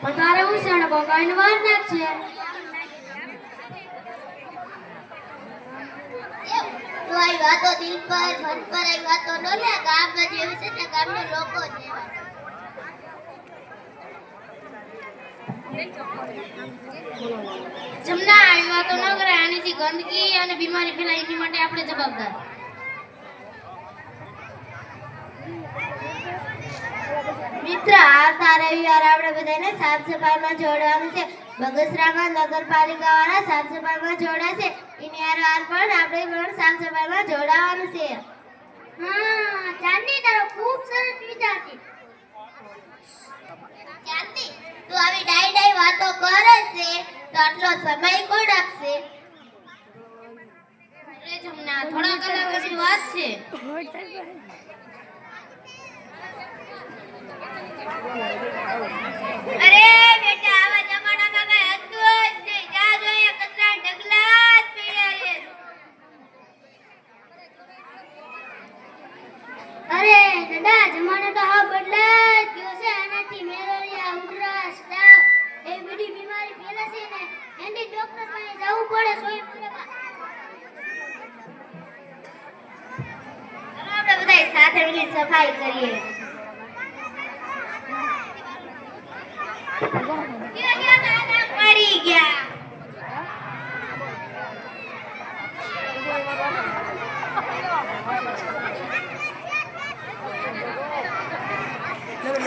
છે ને બગાઈને વાર નાખશે તું આવી વાતો દિલ પર મન પર આવી વાતો ન લે ગામ જેવી છે ને ગામના લોકો જેવા જમના આવી વાતો ન કરે જે ગંદકી અને બીમારી ફેલાય એની માટે આપણે જવાબદાર. મિત્ર આવતા રવિવાર આપણે બધાને સાફ સફાઈમાં જોડવાનું છે. બગસરામાં નગરપાલિકા વાળા સાફ સફાઈમાં જોડાશે એની હાર પણ આપણે પણ સાફ સફાઈમાં જોડાવાનું છે. હા ચાંદની તારો ખૂબ સરસ વિચાર છે. ચાંદી તું આવી ડાઈ ડાઈ વાતો કરે છે તો આટલો સમય કોણ આપશે? જમના થોડા કલાક પછી વાત છે. જમાનો તો હા બદલાઈ ગયો છે આનાથી મેલેરિયા ઉધરસ તાવ એ બધી બીમારી ફેલાશે ને એની ડોક્ટર પાસે જવું પડે સોય પૂરેમાં ચાલો આપણે બધા સાથે સફાઈ કરીએ ગયા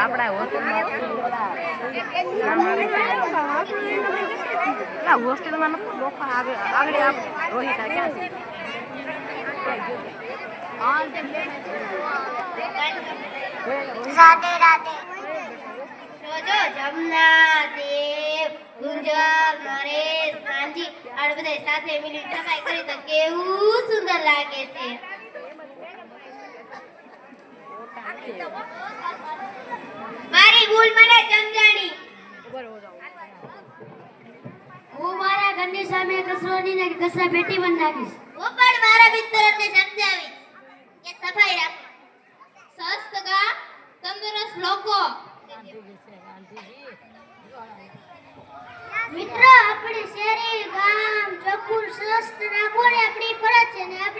આપણા હોસ્ટેલમાં હોસ્ટેલમાં લોકો આગળ આગળ આપ રોહિતા ક્યાં છે રાધે રાધે. જોજો જમના દેવ ગુંજર નરેશ કાંજી આ બધા સાથે મિલી સફાઈ કરી તો કેવું સુંદર લાગે છે. ભૂલ મને સમજાણી હું મારા ઘરની સામે કચરો નહીં નાખી કચરા પેટી બંધ નાખીશ. હું પણ મારા મિત્રોને સમજાવીશ કે સફાઈ રાખો. સ્વસ્થ તંદુરસ્ત લોકો. મિત્રો આપણે શહેરી ગામ ચોખ્ખું સ્વસ્થ રાખવું ને આપણી ફરજ છે ને આપણે